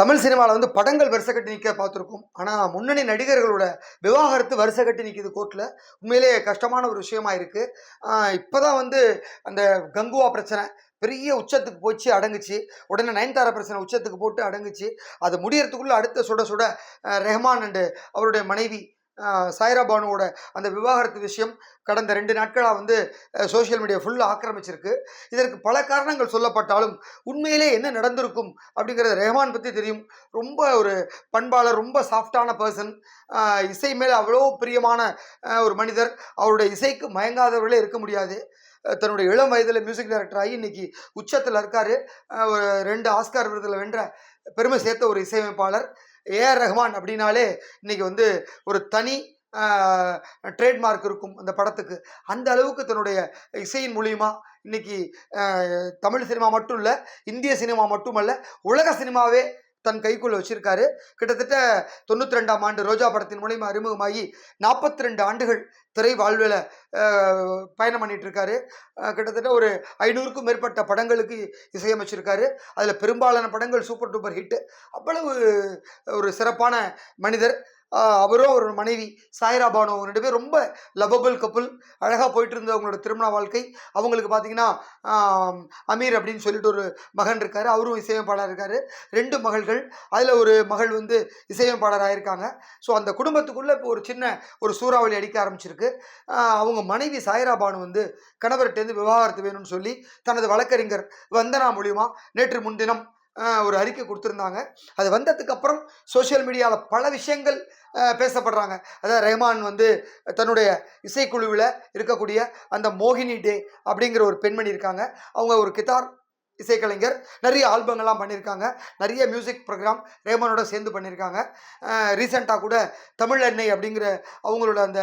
தமிழ் சினிமாவில் வந்து படங்கள் வரிசை கட்டி நிற்க பார்த்துருக்கோம். ஆனால் முன்னணி நடிகர்களோட விவாகரத்து வரிசை கட்டி நிற்கிது கோர்ட்டில் உண்மையிலேயே கஷ்டமான ஒரு விஷயமா இருக்குது இப்போ தான் வந்து அந்த கங்குவா பிரச்சனை பெரிய உச்சத்துக்கு போச்சு அடங்குச்சு. உடனே நயன்தாரா பிரச்சனை உச்சத்துக்கு போட்டு அடங்குச்சு. அது முடியறதுக்குள்ளே அடுத்த சுட சுட ரெஹ்மான் அண்டு அவருடைய மனைவி சாய்ரா பானுவோட அந்த விவாகரத்து விஷயம் கடந்த ரெண்டு நாட்களாக வந்து சோஷியல் மீடியா ஃபுல்லாக ஆக்கிரமிச்சிருக்கு. இதற்கு பல காரணங்கள் சொல்லப்பட்டாலும் உண்மையிலே என்ன நடந்திருக்கும் அப்படிங்கிறது ரெஹ்மான் பற்றி தெரியும். ரொம்ப ஒரு பண்பாளர் ரொம்ப சாஃப்டான பர்சன் இசை மேலே அவ்வளோ பிரியமான ஒரு மனிதர். அவருடைய இசைக்கு மயங்காதவர்களே இருக்க முடியாது. தன்னுடைய இளம் வயதில் மியூசிக் டைரக்டர் ஆகி இன்னைக்கு உச்சத்தில் இருக்கார். ஒரு ரெண்டு ஆஸ்கார் விருதில் வென்ற பெருமை சேர்த்த ஒரு இசையமைப்பாளர். ஏஆர் ரஹ்மான் அப்படின்னாலே இன்னைக்கு வந்து ஒரு தனி ட்ரேட்மார்க் இருக்கும் அந்த படத்துக்கு. அந்த அளவுக்கு தன்னுடைய இசையின் மூலியமா இன்னைக்கு தமிழ் சினிமா மட்டும் இல்லை இந்திய சினிமா மட்டுமல்ல உலக சினிமாவே தன் கைக்குள்ள வச்சிருக்காரு. கிட்டத்தட்ட தொண்ணூற்றி ரெண்டாம் ஆண்டு ரோஜா படத்தின் மூலியமா அறிமுகமாகி நாற்பத்தி ரெண்டு ஆண்டுகள் திரை வாழ்வில் பயணம் பண்ணிட்டு இருக்காரு கிட்டத்தட்ட ஒரு ஐநூறுக்கும் மேற்பட்ட படங்களுக்கு இசையமைச்சிருக்காரு. அதில் பெரும்பாலான படங்கள் சூப்பர் டூப்பர் ஹிட் அவ்வளவு ஒரு சிறப்பான மனிதர். அவரும் அவரோட மனைவி சாய்ரா பானு அவங்க ரெண்டு பேரும் ரொம்ப லவ்வபிள் கப்புள் அழகாக போயிட்டு இருந்த அவங்களோட திருமண வாழ்க்கை. அவங்களுக்கு பார்த்தீங்கன்னா அமீர் அப்படின்னு சொல்லிட்டு ஒரு மகன் இருக்கார். அவரும் இசையமைப்பாளர் இருக்கார். ரெண்டு மகள்கள். அதில் ஒரு மகள் வந்து இசையமைப்பாளராக இருக்காங்க. ஸோ அந்த குடும்பத்துக்குள்ளே இப்போ ஒரு சின்ன ஒரு சூறாவளி அடிக்க ஆரம்பிச்சிருக்கு. அவங்க மனைவி சாய்ரா பானு வந்து கணவர்கிட்டேருந்து விவாகரத்து வேணும்னு சொல்லி தனது வழக்கறிஞர் வந்தனா மூலியமாக நேற்று முன்தினம் ஒரு அறிக்கை கொடுத்துருந்தாங்க. அது வந்ததுக்கப்புறம் சோசியல் சோஷியல் மீடியாவில் பல விஷயங்கள் பேசப்படுறாங்க. அதாவது ரஹ்மான் வந்து தன்னுடைய இசைக்குழுவில் இருக்கக்கூடிய அந்த மோகினி டே அப்படிங்கிற ஒரு பெண்மணி இருக்காங்க. அவங்க ஒரு கிதார் இசைக்கலைஞர் நிறைய ஆல்பங்கள்லாம் பண்ணியிருக்காங்க நிறைய மியூசிக் ப்ரோக்ராம் ரேமானோட சேர்ந்து பண்ணியிருக்காங்க ரீசெண்டாக கூட தமிழ் எண்ணெய் அப்படிங்கிற அவங்களோட அந்த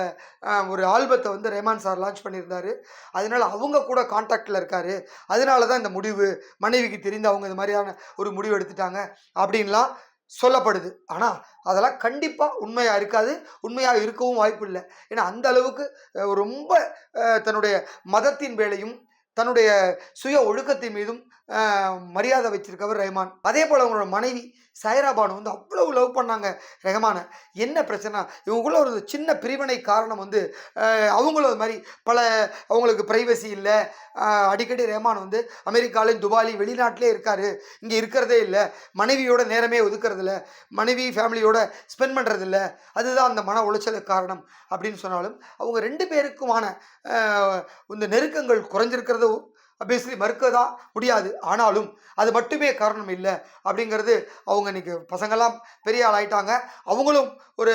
ஒரு ஆல்பத்தை வந்து ரேமான் சார் லான்ச் பண்ணியிருந்தாரு. அதனால அவங்க கூட காண்டாக்டில் இருக்கார். அதனால தான் இந்த முடிவு மனைவிக்கு தெரிந்து அவங்க இது மாதிரியான ஒரு முடிவு எடுத்துட்டாங்க அப்படின்லாம் சொல்லப்படுது. ஆனால் அதெல்லாம் கண்டிப்பாக உண்மையாக இருக்காது. உண்மையாக இருக்கவும் வாய்ப்பு இல்லை. ஏன்னா அந்த அளவுக்கு ரொம்ப தன்னுடைய மதத்தின் வேலையும் தன்னுடைய சுய ஒழுக்கத்தின் மீதும் மரியாதை வச்சிருக்கவர் ரஹ்மான். அதே போல் அவங்களோட மனைவி சாய்ரா பானு வந்து அவ்வளவு லவ் பண்ணாங்க ரஹ்மானை. என்ன பிரச்சனை? இவங்களுக்குள்ள ஒரு சின்ன பிரிவினை காரணம் வந்து அவங்களும் அது மாதிரி பல அவங்களுக்கு ப்ரைவசி இல்லை. அடிக்கடி ரஹ்மான் வந்து அமெரிக்காலையும் துபாலி வெளிநாட்டிலே இருக்காரு. இங்கே இருக்கிறதே இல்லை. மனைவியோட நேரமே ஒதுக்கிறதில்ல மனைவி ஃபேமிலியோட ஸ்பெண்ட் பண்ணுறதில்ல அதுதான் அந்த மன உளைச்சலுக்கு காரணம் அப்படின்னு சொன்னாலும் அவங்க ரெண்டு பேருக்குமான இந்த நெருக்கங்கள் குறைஞ்சிருக்கிறது அபியஸ்லி மறுக்க தான் முடியாது. ஆனாலும் அது மட்டுமே காரணம் இல்லை அப்படிங்கிறது அவங்க இன்னைக்கு பசங்கள்லாம் பெரிய ஆள் ஆயிட்டாங்க. அவங்களும் ஒரு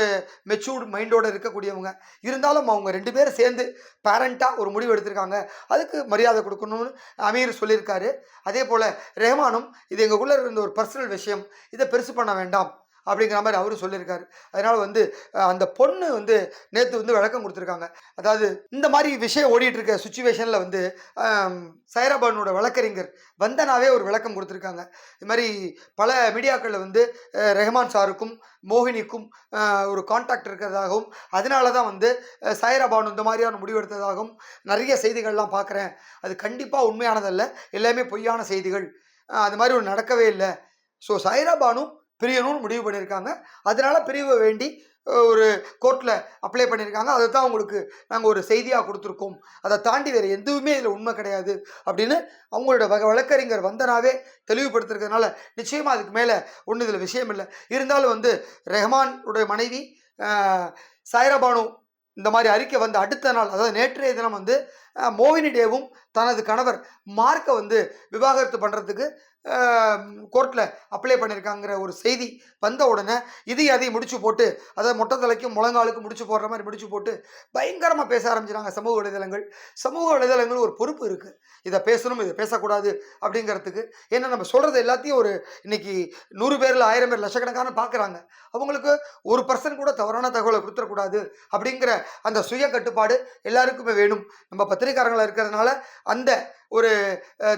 மெச்சூர்டு மைண்டோடு இருக்கக்கூடியவங்க. இருந்தாலும் அவங்க ரெண்டு பேரும் சேர்ந்து பேரண்ட்டாக ஒரு முடிவு எடுத்திருக்காங்க. அதுக்கு மரியாதை கொடுக்கணும்னு அமீர் சொல்லியிருக்காரு. அதே போல் ரெஹ்மானும் இது எங்களுக்குள்ளே இருந்த ஒரு பர்சனல் விஷயம். இதை பெருசு பண்ண வேண்டாம். அப்படிங்கிற மாதிரி அவரும் சொல்லியிருக்காரு. அதனால் வந்து அந்த பொண்ணு வந்து நேற்று வந்து விளக்கம் கொடுத்துருக்காங்க. அதாவது இந்த மாதிரி விஷயம் ஓடிட்டு இருக்க சுச்சுவேஷனில் வந்து சைராபானோட வழக்கறிஞர் வந்தனாவே ஒரு விளக்கம் கொடுத்துருக்காங்க. இது மாதிரி பல மீடியாக்களில் வந்து அஹ், ரெஹ்மான் சாருக்கும் மோகினிக்கும் ஒரு கான்டாக்ட் இருக்கிறதாகவும் அதனால தான் வந்து சைராபானு இந்த மாதிரியான முடிவெடுத்ததாகவும் நிறைய செய்திகள்லாம் பார்க்குறேன் அது கண்டிப்பாக உண்மையானதல்ல. எல்லாமே பொய்யான செய்திகள். அது மாதிரி ஒரு நடக்கவே இல்லை. ஸோ சைராபானும் பிரியணும்னு முடிவு பண்ணியிருக்காங்க. அதனால பிரிவை வேண்டி ஒரு கோர்ட்டில் அப்ளை பண்ணியிருக்காங்க. அதை தான் உங்களுக்கு நாங்கள் ஒரு செய்தியாக கொடுத்துருக்கோம். அதை தாண்டி வேறு எதுவுமே இதில் உண்மை கிடையாது அப்படின்னு அவங்களோட வக வழக்கறிஞர் வந்தனாவே தெளிவுபடுத்திருக்கிறதுனால நிச்சயமாக அதுக்கு மேலே ஒன்றும் இதில் விஷயம் இல்லை. இருந்தாலும் வந்து ரெஹமானுடைய மனைவி அஹ், சாய்ரா பானு இந்த மாதிரி அறிக்கை வந்து அடுத்த நாள் அதாவது நேற்றைய தினம் வந்து மோவினி மோகினி டேவும் தனது கணவர் மார்க்கை வந்து விவாகரத்து பண்ணுறதுக்கு கோர்ட்டில் அப்ளை பண்ணியிருக்காங்கிற ஒரு செய்தி வந்த உடனே இதையும் அதையும் முடிச்சு போட்டு அதை மொட்டை தலைக்கும் முழங்காலுக்கும் முடிச்சு போடுற மாதிரி முடிச்சு போட்டு பயங்கரமாக பேச ஆரம்பிச்சிட்டாங்க சமூக வலைதளங்கள். சமூக வலைதளங்கள் ஒரு பொறுப்பு இருக்குது இதை பேசணும் இதை பேசக்கூடாது அப்படிங்கிறதுக்கு. ஏன்னா நம்ம சொல்கிறது எல்லாத்தையும் ஒரு இன்னைக்கு நூறு பேரில் ஆயிரம் பேர் லட்சக்கணக்கான பார்க்குறாங்க அவங்களுக்கு ஒரு பர்சன் கூட தவறான தகவலை கொடுத்துடக்கூடாது அப்படிங்கிற அந்த சுய கட்டுப்பாடு எல்லாருக்குமே வேணும். நம்ம பத்து பத்திரிகாரங்களாக இருக்கிறதுனால அந்த ஒரு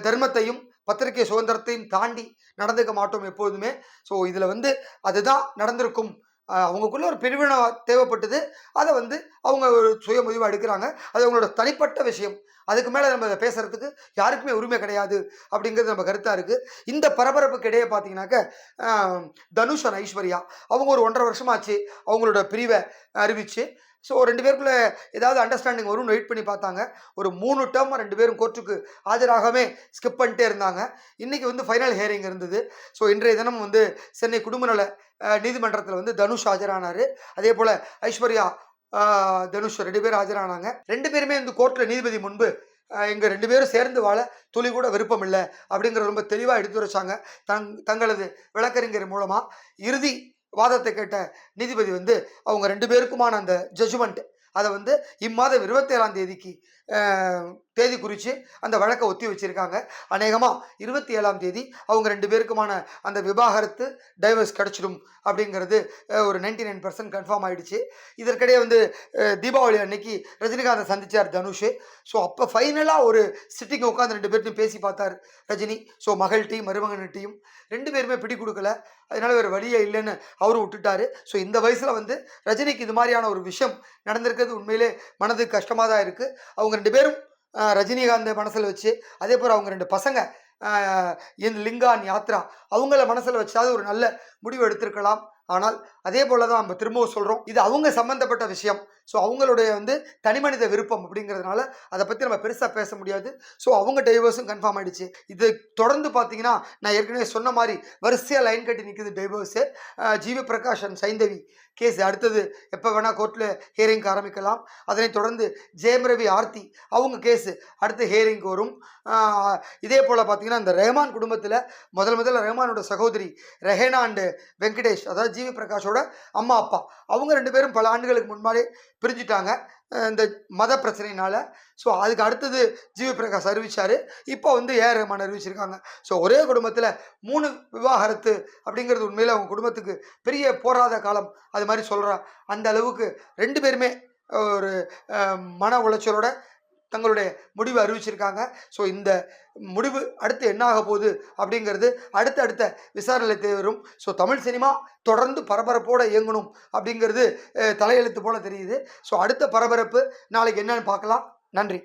தர்மத்தையும் பத்திரிகை சுதந்திரத்தையும் தாண்டி நடந்துக்க மாட்டோம் எப்போதுமே. ஸோ இதில் வந்து அதுதான் நடந்திருக்கும். அவங்களுக்குள்ள ஒரு பிரிவினை தேவைப்பட்டது. அதை வந்து அவங்க ஒரு சுயமுடிவாக எடுக்கிறாங்க. அது அவங்களோட தனிப்பட்ட விஷயம். அதுக்கு மேலே நம்ம அதை பேசுகிறதுக்கு யாருக்குமே உரிமை கிடையாது அப்படிங்கிறது நம்ம கருத்தாக இருக்குது இந்த பரபரப்புக்கு இடையே பார்த்தீங்கன்னாக்க தனுஷ் அண்ட் ஐஸ்வர்யா அவங்க ஒரு ஒன்றரை வருஷமாச்சு அவங்களோட பிரிவை அறிவிச்சு. ஸோ ரெண்டு பேருக்குள்ள ஏதாவது அண்டர்ஸ்டாண்டிங் வரும்னு வெயிட் பண்ணி பார்த்தாங்க. ஒரு மூணு டேர்ம் ரெண்டு பேரும் கோர்ட்டுக்கு ஆஜராகவே ஸ்கிப் பண்ணிட்டே இருந்தாங்க. இன்னைக்கு வந்து ஃபைனல் ஹியரிங் இருந்தது. ஸோ இன்றைய தினம் வந்து சென்னை குடும்ப நல நீதிமன்றத்தில் வந்து தனுஷ் ஆஜரானார். அதே போல் ஐஸ்வர்யா தனுஷ் ரெண்டு பேரும் ஆஜரானாங்க. ரெண்டு பேருமே இந்த கோர்ட்டில் நீதிபதி முன்பு எங்கள் ரெண்டு பேரும் சேர்ந்து வாழ துளி கூட விருப்பம் இல்லை அப்படிங்கிறத ரொம்ப தெளிவாக எடுத்துரைச்சாங்க தங் தங்களது விளக்கறிஞர் மூலமாக இறுதி வாதத்தை கேட்ட நீதிபதி வந்து அவங்க ரெண்டு பேருக்குமான அந்த ஜட்ஜ்மெண்ட் அதை வந்து இம்மாதம் இருபத்தேழாம் தேதிக்கு தேதி குறித்து அந்த வழக்கை ஒத்தி வச்சுருக்காங்க. அநேகமாக இருபத்தி ஏழாம் தேதி அவங்க ரெண்டு பேருக்குமான அந்த விவாகரத்து டைவர்ஸ் கிடச்சிடும் அப்படிங்கிறது ஒரு நைன்டி நைன் பர்சன்ட் கன்ஃபார்ம் ஆகிடுச்சு இதற்கிடையே வந்து தீபாவளி அன்னைக்கு ரஜினிகாந்தை சந்தித்தார் தனுஷ். ஸோ அப்போ ஃபைனலாக ஒரு சிட்டிங் உட்காந்து ரெண்டு பேர்ட்டையும் பேசி பார்த்தார் ரஜினி. ஸோ மகள் டீம் மருமகன் டீம் ரெண்டு பேருமே பிடி கொடுக்கல அதனால வேறு வழியே இல்லைன்னு அவரும் விட்டுட்டாரு. ஸோ இந்த வயசில் வந்து ரஜினிக்கு இது மாதிரியான ஒரு விஷயம் நடந்திருக்கிறது உண்மையிலே மனதுக்கு கஷ்டமாக தான் இருக்குது அவங்க ரெண்டு பேரும் ரஜினிகாந்தை மனசில் வச்சு அதே போல் அவங்க ரெண்டு பசங்க என் லிங்கான் யாத்ரா அவங்கள மனசில் வச்சாவது ஒரு நல்ல முடிவு எடுத்திருக்கலாம். ஆனால் அதே போல தான் நம்ம திரும்பவும் சொல்கிறோம் இது அவங்க சம்மந்தப்பட்ட விஷயம். ஸோ அவங்களுடைய வந்து தனிமனித விருப்பம் அப்படிங்கிறதுனால அதை பற்றி நம்ம பெருசாக பேச முடியாது. ஸோ அவங்க டைவர்ஸும் கன்ஃபார்ம் ஆயிடுச்சு. இது தொடர்ந்து பார்த்தீங்கன்னா நான் ஏற்கனவே சொன்ன மாதிரி வரிசையாக லைன் கட்டி நிற்குது divorce GV Prakash and Saindhavi case அடுத்தது எப்போ வேணால் கோர்ட்டில் ஹியரிங் ஆரம்பிக்கலாம். அதனைத் தொடர்ந்து ஜெயம் ரவி ஆர்த்தி அவங்க கேஸு அடுத்து ஹியரிங் வரும். இதே போல் பார்த்தீங்கன்னா இந்த ரஹ்மான் குடும்பத்தில் முதல் முதல்ல ரஹ்மானோட சகோதரி ரெஹேனா அண்டு வெங்கடேஷ் அதாவது ஜிவி பிரகாஷோட அம்மா அப்பா. அவங்க ரெண்டு பேரும் பல ஆண்டுகளுக்கு முன்னாடி பிரிஞ்சுட்டாங்க. இந்த மத பிரச்சனையினால. ஸோ அதுக்கு அடுத்தது ஜிவி பிரகாஷ் அறிவிச்சாரு. இப்போ வந்து ஏ ஆர் ரஹ்மான் அறிவிச்சிருக்காங்க. ஸோ ஒரே குடும்பத்தில் மூணு விவாகரத்து அப்படிங்கிறது உண்மையில் அவங்க குடும்பத்துக்கு பெரிய போராத காலம். அது மாதிரி சொல்கிறா அந்த அளவுக்கு ரெண்டு பேருமே ஒரு மன உளைச்சலோட தங்களுடைய முடிவு அறிவிச்சிருக்காங்க. ஸோ இந்த முடிவு அடுத்து என்ன ஆக போகுது அப்படிங்கிறது அடுத்த விசாரணை தேவரும் ஸோ தமிழ் சினிமா தொடர்ந்து பரபரப்போடு இயங்கணும் அப்படிங்கிறது தலையெழுத்து போல தெரியுது. ஸோ அடுத்த பரபரப்பு நாளைக்கு என்னன்னு பார்க்கலாம். நன்றி.